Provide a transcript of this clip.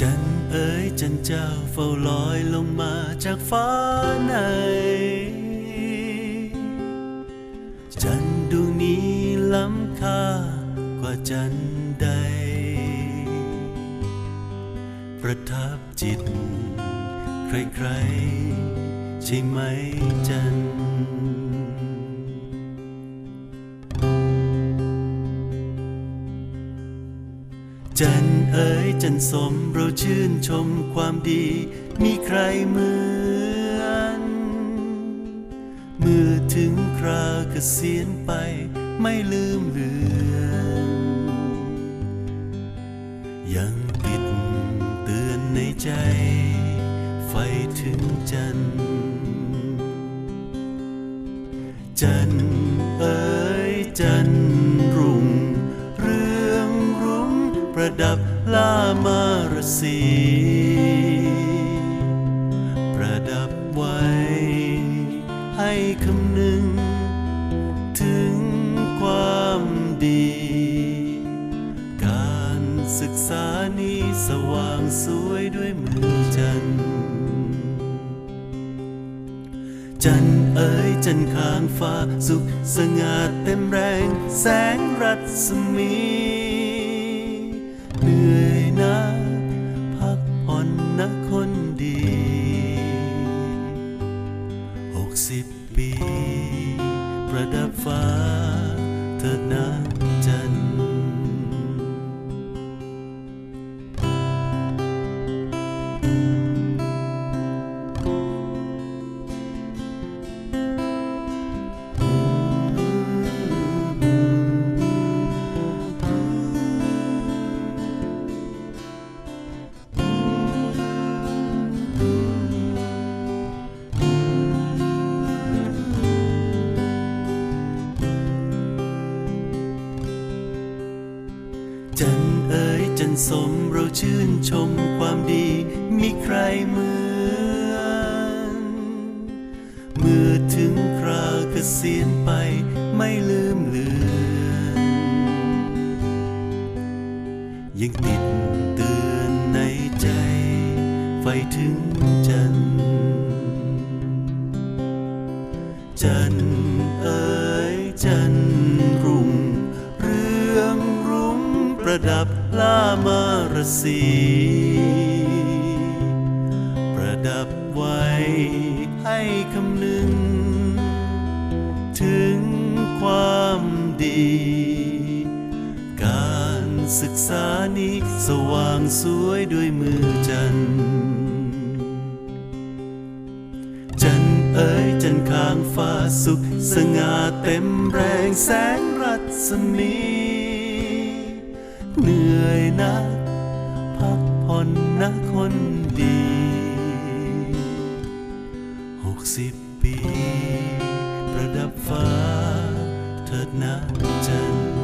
จันเอ๋ยจันเจ้าเฝ้าลอยลงมาจากฟ้าใน จันดวงนี้ล้ำค่ากว่าจันใด ประทับจิต ใครๆ ใช่ไหมจัน จันเอ๋ยจันสมเราชื่นชมความดี มีใครเหมือนเมื่อถึงคราเกษียณไปไม่ลืมเลือนยังติดเตือนในใจ ไฟถึงจันจันเอ๋ย ประดับลามารสี ประดับไว้ ให้คำนึง ถึงความดี การศึกษานี้สว่างสวยด้วยมือจัน จันเอ๋ยจันข้างฟ้าสุขสง่าเต็มแรง แสงรัศมี บปีประดับฟ้าเถิดนะ สมเราชื่นชมความดีมีใครเหมือนเมื่อถึงคราเกษียณไปไม่ลืมเลือนยังติดเตือนในใจ ไฟถึงจันทร์จันเอ๋ยจันรุ่ง เรืองรุ้งประดับามารสี ประดับไว้ให้คำนึง ถึงความดี การศึกษานี้สว่างสวยด้วยมือจันทร์จันเอ๋ยจันข้างฟ้าสุข สง่าเต็มแรงแสงรัศมี เหนื่อยนะพักผ่อนนะคนดีหกสิบปี ประดับฟ้าเถิดนะจันทร์